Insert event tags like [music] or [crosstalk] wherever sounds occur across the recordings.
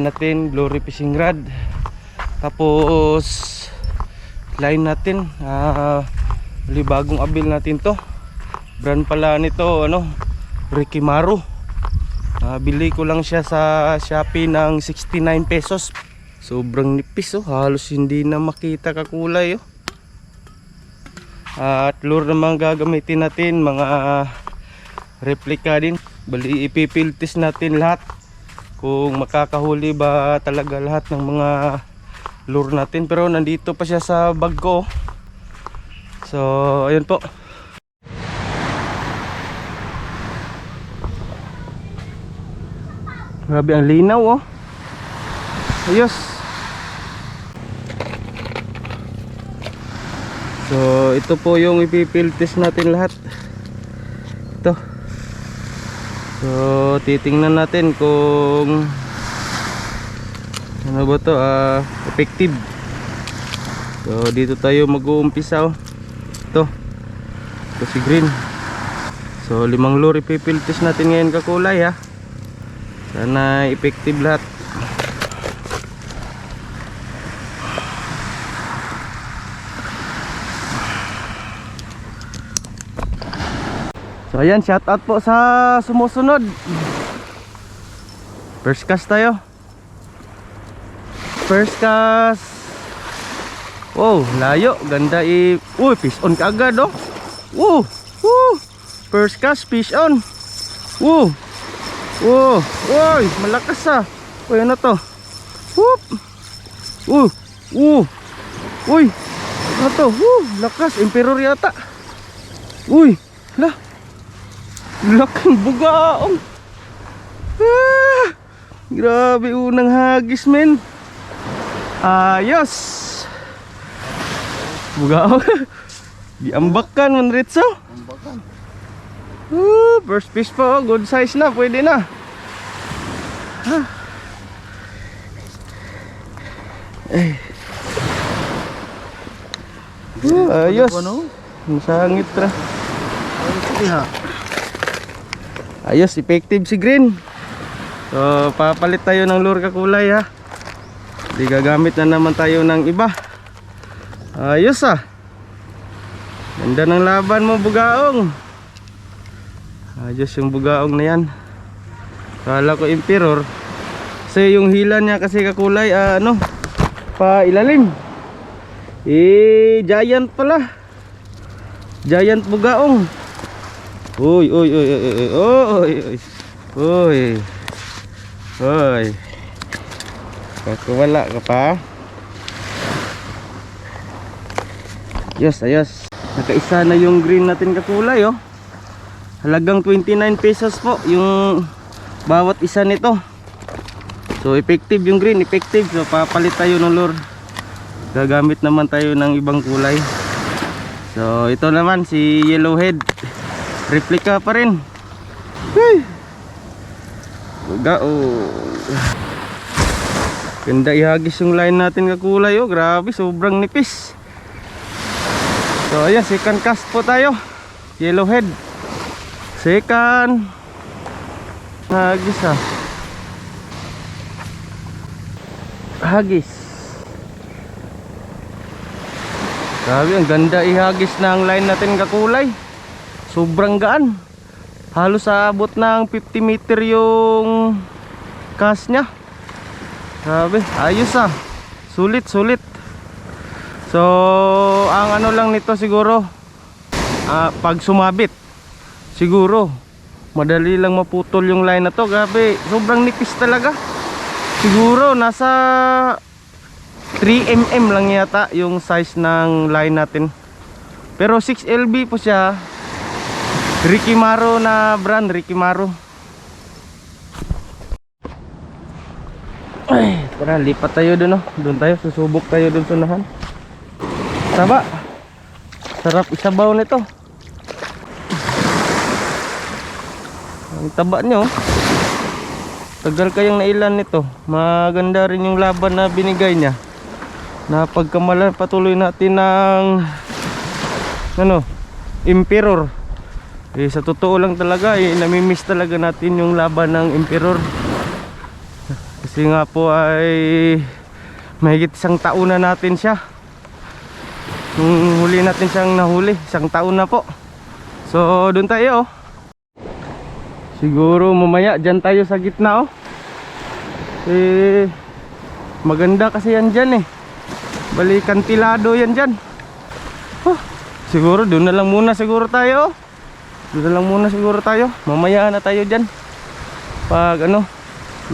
natin, glory fishing rod. Tapos line natin, bali bagong abil natin to. Brand pala nito ano, Ricky Maru. Ah, bili ko lang siya sa Shopee ng 69 pesos. Sobrang nipis oh, halos hindi na makita kakulay oh. At lure naman gagamitin natin mga replica din. Bali ipipiltis natin lahat kung makakahuli ba talaga lahat ng mga lure natin. Pero nandito pa siya sa bag ko. So, ayun po. Grabe ang linaw oh. Ayos. So, ito po yung ipipiltis natin lahat. Ito. So, titingnan natin kung ano ba to, ah, effective. So, dito tayo mag-uumpisa oh. Ito. Ito si green. So, limang lure ipipiltis natin ngayon kakulay ha. Sana effective lahat. So ayan, shout out po sa sumusunod. First cast tayo. First cast. Wow, layo, ganda i. Uy, fish on ka agad oh. Woo! Woo! First cast, fish on. Woo! Woo! Uy, malakas ah. Uy, ano to? Whoop! Uh! Uh! Uy! Ano to? Woo! Lakas, emperor yata. Uy! Lah! Laking bugaong. Ah, grabe unang hagis men. Ayos. Bugaong. [laughs] Diambakan man ritso. Ambakan. Uh, first fish pa oh. Good size na. Pwede na. Ah. Eh. Uh, ayos. Masangit ra. Ay, sige ha. Ayos, effective si Green. So, papalit tayo ng lure kakulay ha. Di gagamit na naman tayo ng iba. Ayos ah. Ganda ng laban mo, bugaong. Ayos yung bugaong na yan. Kala ko emperor. Kasi yung hila niya kasi kakulay, ah, ano, pa ilalim. Eh, giant pala. Giant bugaong. Uy, uy, uy, uy, uy, uy, uy, uy, uy. Kakuwala ka pa. Ayos, ayos. Nakaisa na yung green natin kakulay, oh. Halagang 29 pesos po yung bawat isa nito. So, effective yung green, effective. So, papalit tayo ng lure. Gagamit naman tayo ng ibang kulay. So, ito naman si yellowhead replica pa rin! Baga oh. Ganda ihagis yung line natin kakulay oh. Grabe, sobrang nipis. So ayan, second cast po tayo. Yellowhead. Second. Hagis ah. Hagis. Grabe, ang ganda ihagis ng line natin kakulay sobrang gaan. Halos aabot ng 50 meter yung cast nya grabe ayos ah. Sulit sulit. So ang ano lang nito siguro ah, pag sumabit siguro madali lang maputol yung line na to. Grabe sobrang nipis talaga. Siguro nasa 3mm lang yata yung size ng line natin. Pero 6LB po siya Ricky Maro na brand, Ricky Maro. Ay, tara, lipat tayo dun oh. Doon tayo, susubok tayo dun sa unahan. Saba. Sarap isabaw nito. Ang taba nyo. Tagal kayong nailan nito. Maganda rin yung laban na binigay niya. Na pagkamalan patuloy natin ng ano, Emperor. Eh, sa totoo lang talaga, eh, namimiss talaga natin yung laban ng Emperor. Kasi nga po ay mahigit isang taon na natin siya. Nung huli natin siyang nahuli, isang taon na po. So, doon tayo oh. Siguro mamaya dyan tayo sa gitna oh. Eh, maganda kasi yan dyan eh. Bali kantilado yan dyan. Oh, siguro doon na lang muna siguro tayo oh. Na lang muna siguro tayo. Mamaya na tayo dyan. Pag ano,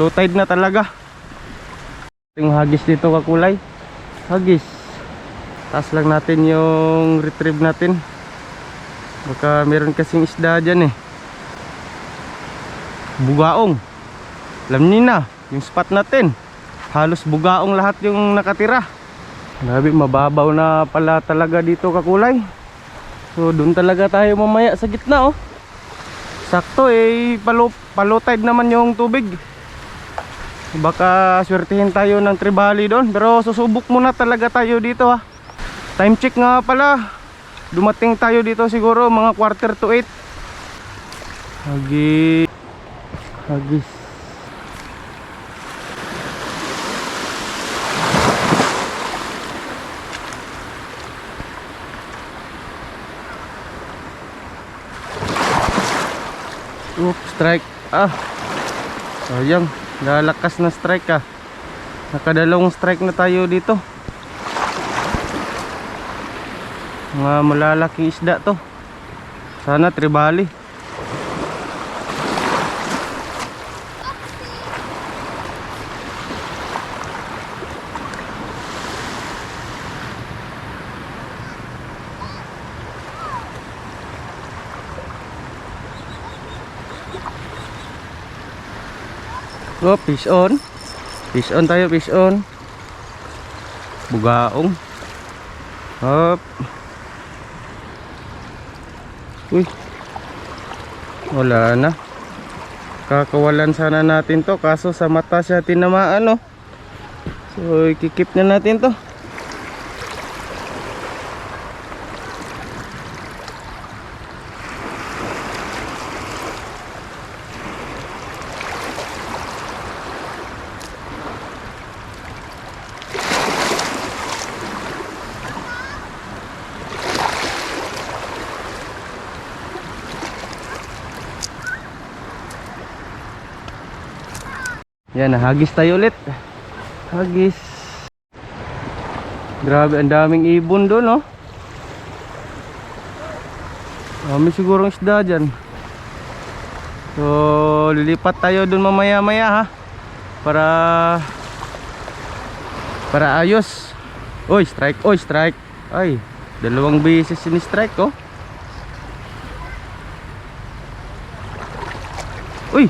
low tide na talaga. Yung hagis dito kakulay. Hagis. Taas lang natin yung retrieve natin. Baka meron kasing isda dyan eh. Bugaong. Alam niyo na, yung spot natin. Halos bugaong lahat yung nakatira. Grabe, mababaw na pala talaga dito kakulay. So doon talaga tayo mamaya sa gitna oh. Sakto eh, palo, palo tide naman yung tubig. Baka swertihin tayo ng tribali doon. Pero susubok muna talaga tayo dito ha. Time check nga pala. Dumating tayo dito siguro mga quarter to 8. Hagi. Hagis. Oop, strike. Ah. Sayang, lalakas na strike ah. Nakadalawang strike na tayo dito. Mga malalaking isda to. Sana tribali. Oh, fish on. Fish on tayo, fish on. Bugaong. Hop. Uy. Wala na. Kakawalan sana natin to kaso sa mata siya tinamaan no. So ikikip na natin to. Yan, hagis tayo ulit. Hagis. Grabe, ang daming ibon doon, no? Dami sigurong isda dyan. So, lilipat tayo doon mamaya-maya, ha? Para... Para ayos. Oy, strike. Oy, strike. Ay, dalawang beses sini-strike, oh. Uy,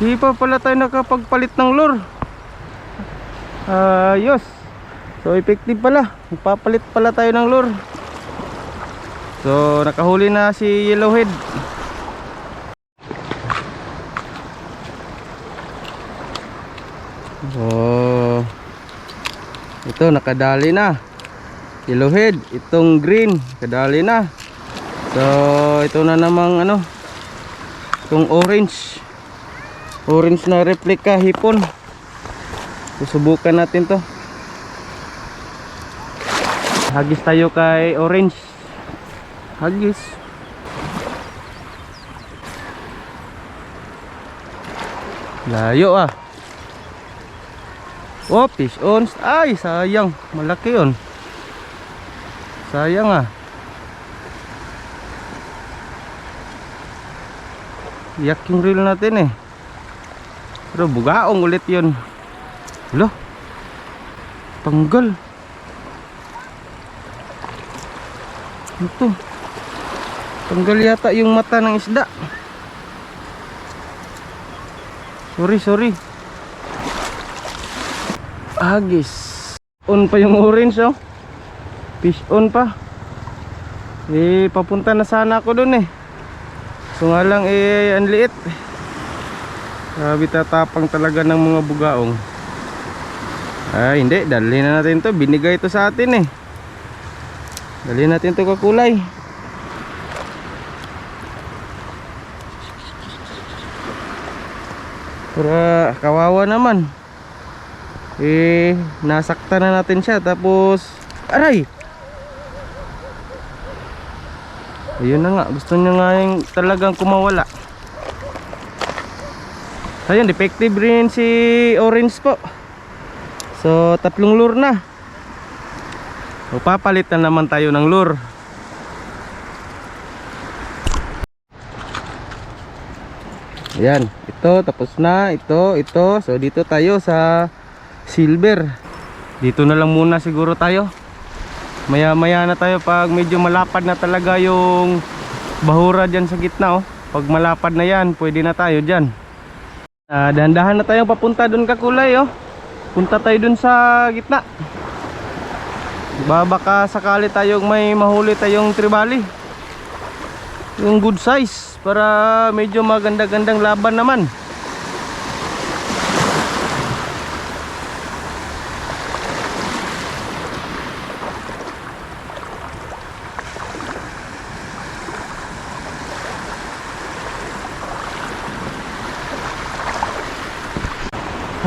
Di pa pala tayo nakapagpalit ng lure. Ayos. So effective pala. Magpapalit pala tayo ng lure. So nakahuli na si Yellowhead. Oh. Ito nakadali na. Yellowhead, itong green, kadali na. So ito na namang ano, itong orange orange na replica hipon. Susubukan natin to. Hagis tayo kay orange. Hagis. Layo ah. Oh fish on ay sayang. Malaki yun. Sayang ah. Yak yung reel natin eh pero bugaong ulit yun. Lo. Tanggal. Ito. Tanggal yata yung mata ng isda. Sorry, sorry. Agis. On pa yung orange oh. Fish on pa. Eh, papunta na sana ako dun eh. So nga lang eh, ang liit. Grabe tatapang talaga ng mga bugaong. Ay, hindi. Dali na natin to. Binigay ito sa atin eh. Dali natin to kakulay. Para kawawa naman. eh nasakta na natin siya tapos aray ayun na nga gusto niya nga yung talagang kumawala ayun defective rin si orange po so tatlong lure na so papalit na naman tayo ng lure Ayan, ito tapos na, ito, ito. So dito tayo sa silver. Dito na lang muna siguro tayo. Maya maya na tayo pag medyo malapad na talaga yung bahura dyan sa gitna oh. Pag malapad na yan, pwede na tayo dyan. Ah, dahan-dahan na tayong papunta dun kakulay oh. Punta tayo dun sa gitna. Ba baka sakali tayong may mahuli tayong tribali. Yung good size para medyo maganda-gandang laban naman.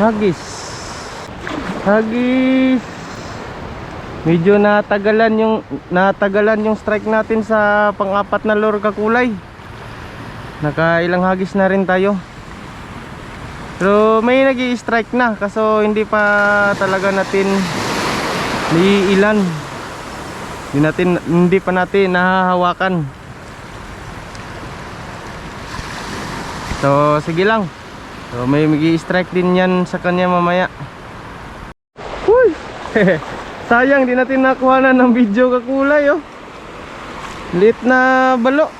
Hagis. Hagis. Medyo natagalan yung natagalan yung strike natin sa pang-apat na lure kakulay. Nakailang hagis na rin tayo. Pero may nag strike na kaso hindi pa talaga natin ilan. Hindi natin hindi pa natin nahahawakan. So sige lang. So may mag strike din yan sa kanya mamaya. Uy! [laughs] Sayang di natin nakuha na ng video kakulay oh. Lit na balo.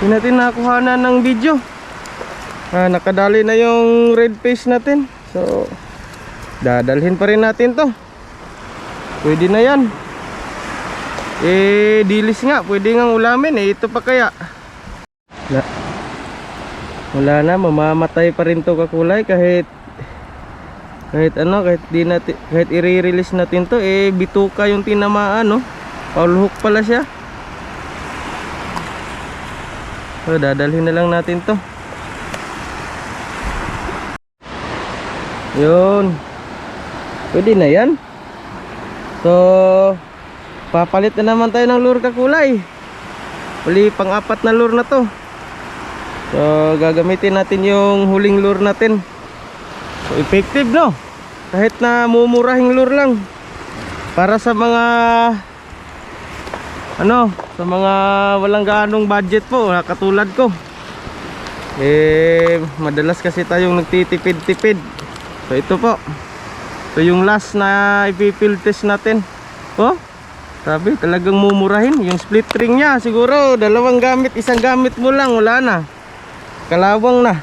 Di natin nakuha na ng video. Ah, nakadali na yung red face natin. So dadalhin pa rin natin to. Pwede na yan. Eh dilis nga, pwede nga ulamin eh. Ito pa kaya. Na, wala na, mamamatay pa rin to kakulay. Kahit kahit ano kahit di natin kahit i-release natin to eh bituka yung tinamaan no? Foul hook pala siya. So dadalhin na lang natin to. Yun. Pwede na yan. So papalit na naman tayo ng lure kakulay. Uli pang apat na lure na to so gagamitin natin yung huling lure natin. So effective no? Kahit na mumurahing lure lang. Para sa mga Ano Sa mga walang gaanong budget po ah, Katulad ko. Eh Madalas kasi tayong nagtitipid-tipid. So ito po. Ito yung last na ipipill test natin. Oh Sabi talagang mumurahin. Yung split ring nya siguro Dalawang gamit Isang gamit mo lang Wala na Kalawang na.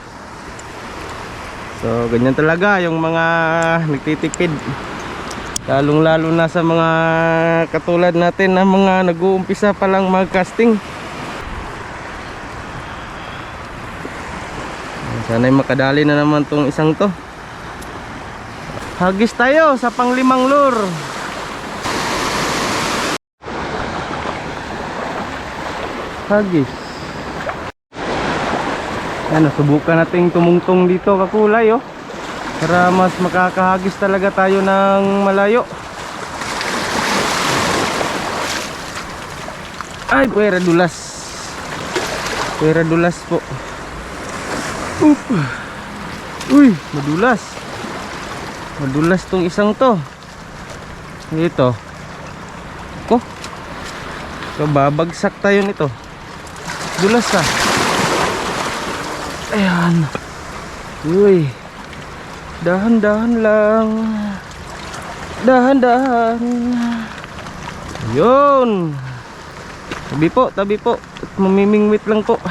So ganyan talaga yung mga nagtitipid. Lalong lalo na sa mga katulad natin na mga nag-uumpisa pa lang mag-casting. Sana'y makadali na naman tong isang to. Hagis tayo sa panglimang lure. Hagis ano, subukan nating tumungtong dito kakulay oh. Para mas makakahagis talaga tayo ng malayo. Ay, puwera dulas. Puwera dulas po. Oop. Uy, madulas. Madulas tong isang to. Dito. Ko. So, babagsak tayo nito. Dulas ah. Ayan. Uy. Dahan-dahan lang. Dahan-dahan. Yun. Tabi po, tabi po. Mamimingwit lang po.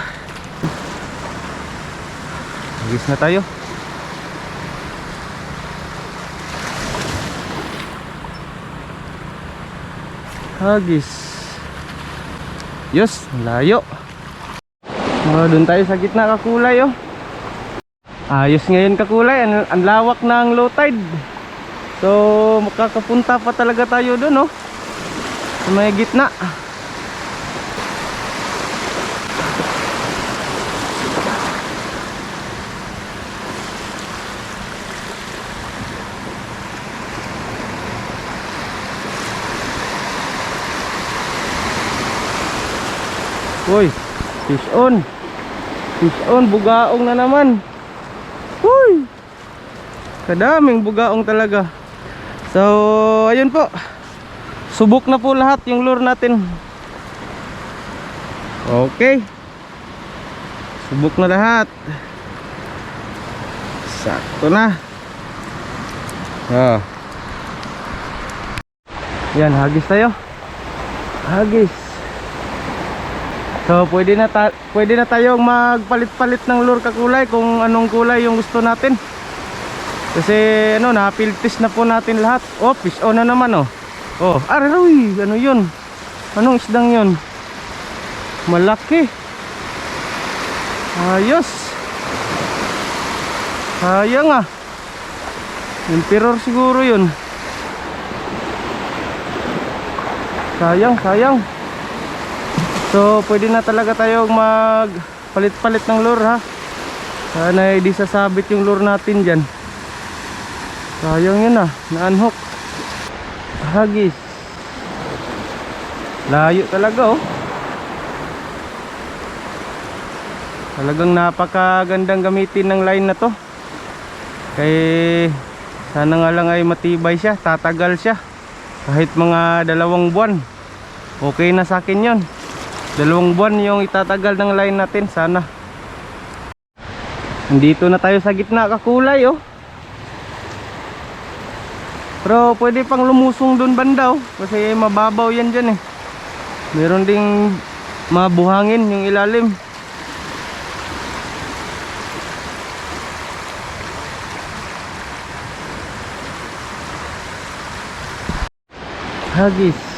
Agis na tayo. Hagis. Yes, layo. Oh, doon tayo sa gitna kakulay oh. Ayos ngayon kakulay, ang, ang lawak ng low tide. So, makakapunta pa talaga tayo doon oh. Sa may gitna. Uy, fish on. Fish on, bugaong na naman. Uy! Kadaming bugaong talaga. So, ayun po. Subok na po lahat yung lure natin. Okay. Subok na lahat. Sakto na. Ah. Yan, hagis tayo. Hagis. So, pwede na pwede na tayong magpalit-palit ng lure kakulay kung anong kulay yung gusto natin. Kasi ano, na-filtis na po natin lahat. Oh, fish on na naman oh. Oh, araroy, ano 'yun? Anong isdang 'yun? Malaki. Ayos. Sayang ah. Emperor siguro 'yun. Sayang, sayang. So, pwede na talaga tayong mag palit-palit ng lure ha. Sana hindi sasabit yung lure natin dyan. Sayang yun ah, na-unhook. Hagis. Layo talaga oh. Talagang napakagandang gamitin ng line na to. Kaya sana nga lang ay matibay siya, tatagal siya. Kahit mga dalawang buwan. Okay na sa akin yon. Dalawang buwan yung itatagal ng line natin sana. Nandito na tayo sa gitna kakulay oh. Pero pwede pang lumusong doon banda oh. Kasi mababaw yan dyan eh. Meron ding mabuhangin yung ilalim. Hagis.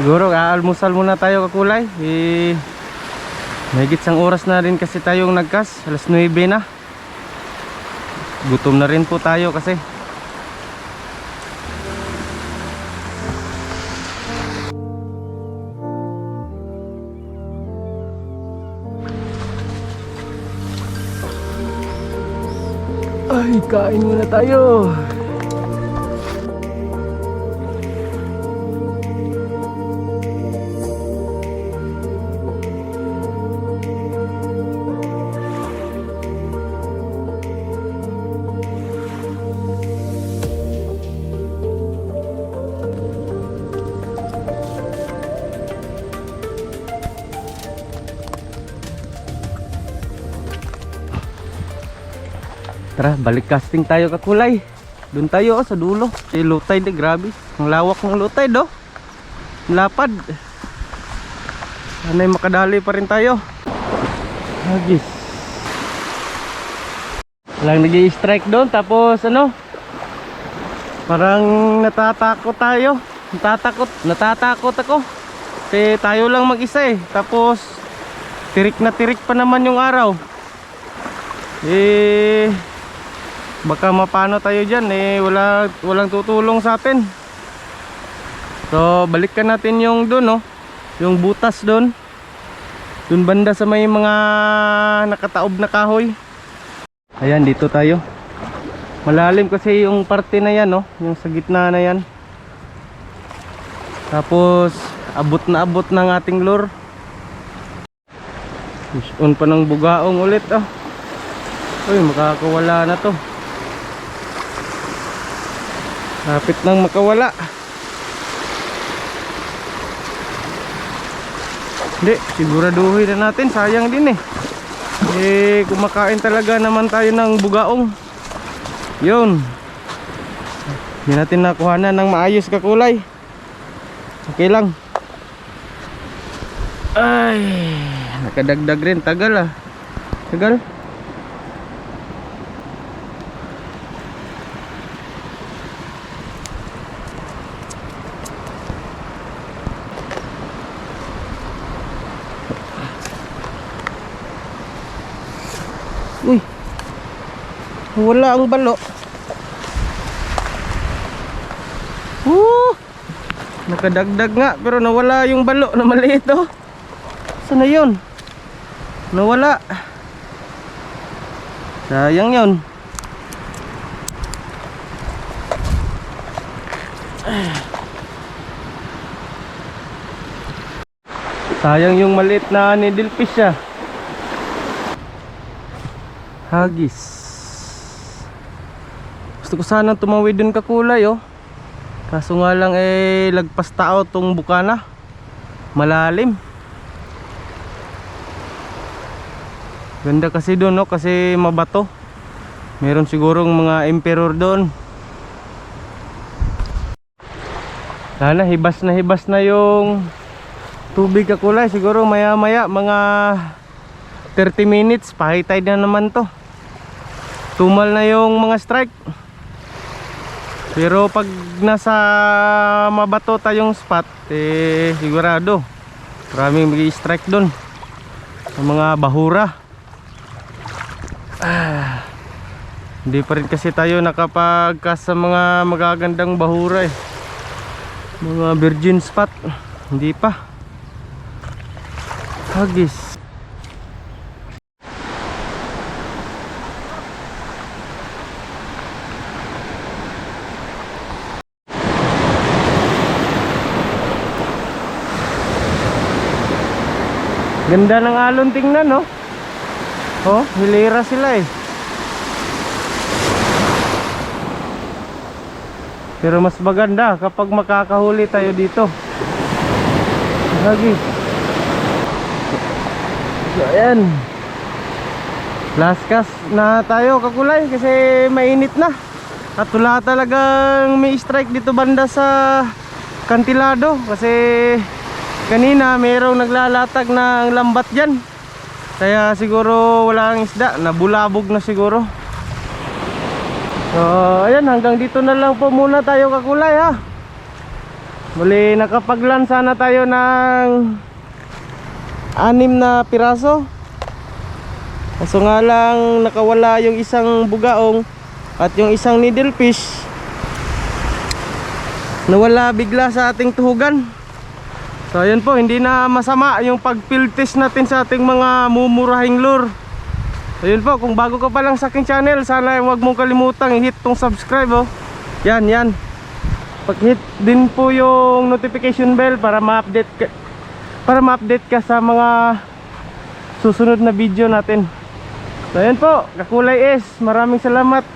Siguro aalmusal muna tayo kakulay. Eh, Mahigit sang oras na rin kasi tayong nagkas. Alas 9 na. Gutom na rin po tayo kasi. Ay, kain muna tayo. Tara, balik casting tayo kakulay. Doon tayo oh, sa dulo. Si low tide, eh, grabe. Ang lawak ng oh. Ang Lapad. Sana'y makadali pa rin tayo. Hagis. Lang nag strike doon tapos ano? Parang natatakot tayo. Natatakot, natatakot ako. Kasi tayo lang mag-isa eh. Tapos tirik na tirik pa naman yung araw. Eh baka mapano tayo dyan eh wala, walang tutulong sa atin. So balikan natin yung dun oh. Yung butas dun. Dun banda sa may mga nakataob na kahoy. Ayan dito tayo. Malalim kasi yung parte na yan oh. Yung sa gitna na yan. Tapos abot na abot ng ating lure. On pa ng bugaong ulit oh. Uy, makakawala na to. Lapit nang makawala. Hindi, siguraduhin na natin. Sayang din eh. Eh, kumakain talaga naman tayo ng bugaong. Yun. Hindi natin nakuhanan ng maayos kakulay. Okay lang. Ay, nakadagdag rin. Tagal ah. Tagal. Wala ang balo. Woo! Nakadagdag nga pero nawala yung balo na maliit oh. Saan na yun? Nawala. Sayang yun. Sayang yung maliit na needlefish siya. Hagis. Gusto ko sana tumawid dun kakulay oh. Kaso nga lang eh lagpas tao tong bukana. Malalim. Ganda kasi doon no kasi mabato. Meron sigurong mga emperor doon. Sana hibas na hibas na yung tubig kakulay. Siguro maya maya mga 30 minutes pahitay na naman to. Tumal na yung mga strike. Pero pag nasa mabato tayong spot, eh sigurado maraming mag strike doon. Sa mga bahura. Ah, hindi pa rin kasi tayo nakapagkas sa mga magagandang bahura eh. Mga virgin spot. Hindi pa. Hagis. Ganda ng alon tingnan no. Oh, hilera sila eh. Pero mas maganda kapag makakahuli tayo dito. Lagi. So, ayan. Last cast na tayo kakulay kasi mainit na. At wala talagang may strike dito banda sa kantilado kasi kanina mayroong naglalatag ng lambat dyan. Kaya siguro walang isda, nabulabog na siguro. So, ayan, hanggang dito na lang po muna tayo kakulay ha. Muli nakapaglan sana tayo ng anim na piraso. Kaso nga lang nakawala yung isang bugaong at yung isang needlefish. Nawala bigla sa ating tuhugan. So ayun po, hindi na masama yung pag-field test natin sa ating mga mumurahing lure. Ayun po, kung bago ka pa lang sa aking channel, sana huwag mong kalimutang i-hit tong subscribe oh. Yan, yan. Pag-hit din po yung notification bell para ma-update ka, para ma-update ka sa mga susunod na video natin. So ayun po, Kakulay S, maraming salamat.